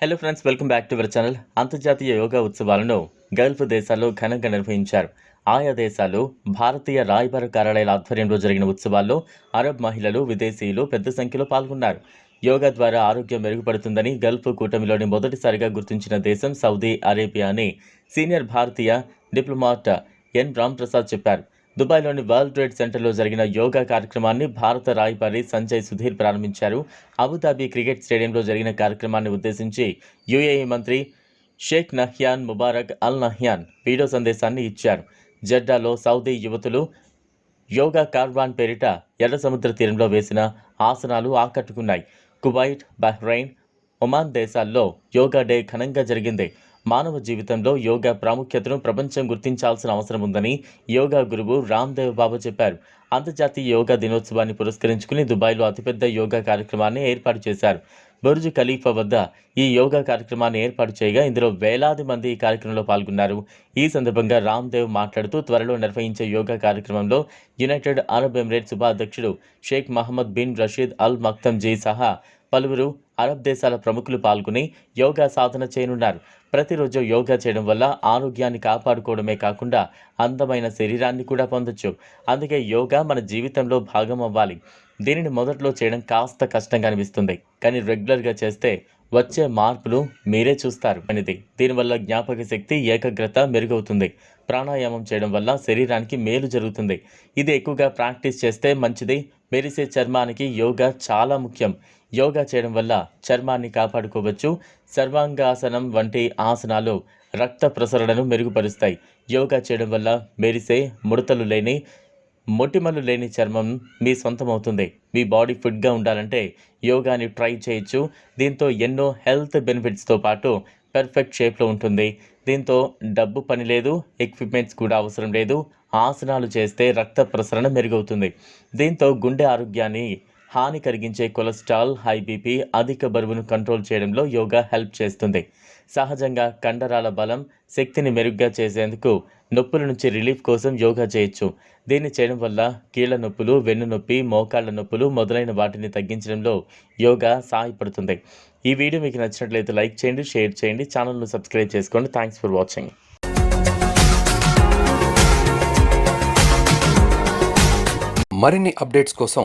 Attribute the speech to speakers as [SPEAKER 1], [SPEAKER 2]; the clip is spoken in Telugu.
[SPEAKER 1] Hello friends welcome back to our channel అంతర్జాతీయ యోగా ఉత్సవాలను గల్ఫ్ దేశాల్లో ఘనంగా నిర్వహించారు. ఆయా దేశాలు భారతీయ రాయబార కార్యాలయాల ఆధ్వర్యంలో జరిగిన ఉత్సవాల్లో అరబ్ మహిళలు విదేశీయులు పెద్ద సంఖ్యలో పాల్గొన్నారు. యోగా ద్వారా ఆరోగ్యం మెరుగుపడుతుందని గల్ఫ్ కూటమిలోని మొదటిసారిగా గుర్తించిన దేశం సౌదీ అరేబియా అని సీనియర్ భారతీయ డిప్లొమాట్ ఎన్ రామ్ ప్రసాద్ చెప్పారు. దుబాయ్లోని వరల్డ్ ట్రేడ్ సెంటర్లో జరిగిన యోగా కార్యక్రమాన్ని భారత రాయబారి సంజయ్ సుధీర్ ప్రారంభించారు. అబుదాబి క్రికెట్ స్టేడియంలో జరిగిన కార్యక్రమాన్ని ఉద్దేశించి యుఏఈ మంత్రి Sheikh Nahyan Mubarak Al Nahyan video సందేశాన్ని ఇచ్చారు. జెడ్డాలో సౌదీ యువతులు యోగా కార్వాన్ పేరిట ఎర్ర సముద్ర తీరంలో వేసిన ఆసనాలు ఆకట్టుకున్నాయి. కువైట్ బహ్రెయిన్ ఒమాన్ దేశాల్లో యోగా డే ఘనంగా జరిగింది. మానవ జీవితంలో యోగా ప్రాముఖ్యతను ప్రపంచం గుర్తించాల్సిన అవసరం ఉందని యోగా గురువు రామ్దేవ్ బాబా చెప్పారు. అంతర్జాతీయ యోగా దినోత్సవాన్ని పురస్కరించుకుని దుబాయ్లో అతిపెద్ద యోగా కార్యక్రమాన్ని ఏర్పాటు చేశారు. బుర్జ్ ఖలీఫా వద్ద ఈ యోగా కార్యక్రమాన్ని ఏర్పాటు చేయగా ఇందులో వేలాది మంది ఈ కార్యక్రమంలో పాల్గొన్నారు. ఈ సందర్భంగా రామ్దేవ్ మాట్లాడుతూ త్వరలో నిర్వహించే యోగా కార్యక్రమంలో యునైటెడ్ అరబ్ ఎమిరేట్స్ ఉపాధ్యక్షుడు Sheikh Mohammed bin Rashid Al Maktoum సహా పలువురు అరబ్ దేశాల ప్రముఖులు పాల్గొని యోగా సాధన చేయనున్నారు. ప్రతిరోజు యోగా చేయడం వల్ల ఆరోగ్యాన్ని కాపాడుకోవడమే కాకుండా అందమైన శరీరాన్ని కూడా పొందొచ్చు. అందుకే యోగా మన జీవితంలో భాగం అవ్వాలి. దీనిని మొదట్లో చేయడం కాస్త కష్టంగా అనిపిస్తుంది. కానీ రెగ్యులర్గా చేస్తే వచ్చే మార్పులు మీరే చూస్తారు. అనేది దీనివల్ల జ్ఞాపక శక్తి ఏకాగ్రత మెరుగవుతుంది. ప్రాణాయామం చేయడం వల్ల శరీరానికి మేలు జరుగుతుంది. ఇది ఎక్కువగా ప్రాక్టీస్ చేస్తే మంచిది. మెరిసే చర్మానికి యోగా చాలా ముఖ్యం. యోగా చేయడం వల్ల చర్మాన్ని కాపాడుకోవచ్చు. సర్వాంగాసనం వంటి ఆసనాలు రక్త ప్రసరణను మెరుగుపరుస్తాయి. యోగా చేయడం వల్ల మెరిసే ముడతలు లేని మొటిమలు లేని చర్మం మీ సొంతమవుతుంది. మీ బాడీ ఫిట్గా ఉండాలంటే యోగాని ట్రై చేయొచ్చు. దీంతో ఎన్నో హెల్త్ బెనిఫిట్స్తో పాటు పర్ఫెక్ట్ షేప్లో ఉంటుంది. దీంతో డబ్బు పని లేదు ఎక్విప్మెంట్స్ కూడా అవసరం లేదు. ఆసనాలు చేస్తే రక్త ప్రసరణ మెరుగవుతుంది. దీంతో గుండె ఆరోగ్యాన్ని హాని కలిగించే కొలెస్ట్రాల్ హై బీపీ అధిక బరువును కంట్రోల్ చేయడంలో యోగా హెల్ప్ చేస్తుంది. సహజంగా కండరాల బలం శక్తిని మెరుగ్గా చేసేందుకు నొప్పుల నుంచి రిలీఫ్ కోసం యోగా చేయొచ్చు. దీన్ని చేయడం వల్ల కీళ్ళ నొప్పులు వెన్ను నొప్పి మోకాళ్ళ నొప్పులు మొదలైన వాటిని తగ్గించడంలో యోగా సహాయపడుతుంది. ఈ వీడియో మీకు నచ్చినట్లయితే లైక్ చేయండి షేర్ చేయండి ఛానల్ను సబ్స్క్రైబ్ చేసుకోండి. థ్యాంక్స్ ఫర్ వాచింగ్
[SPEAKER 2] మరిన్ని అప్డేట్స్ కోసం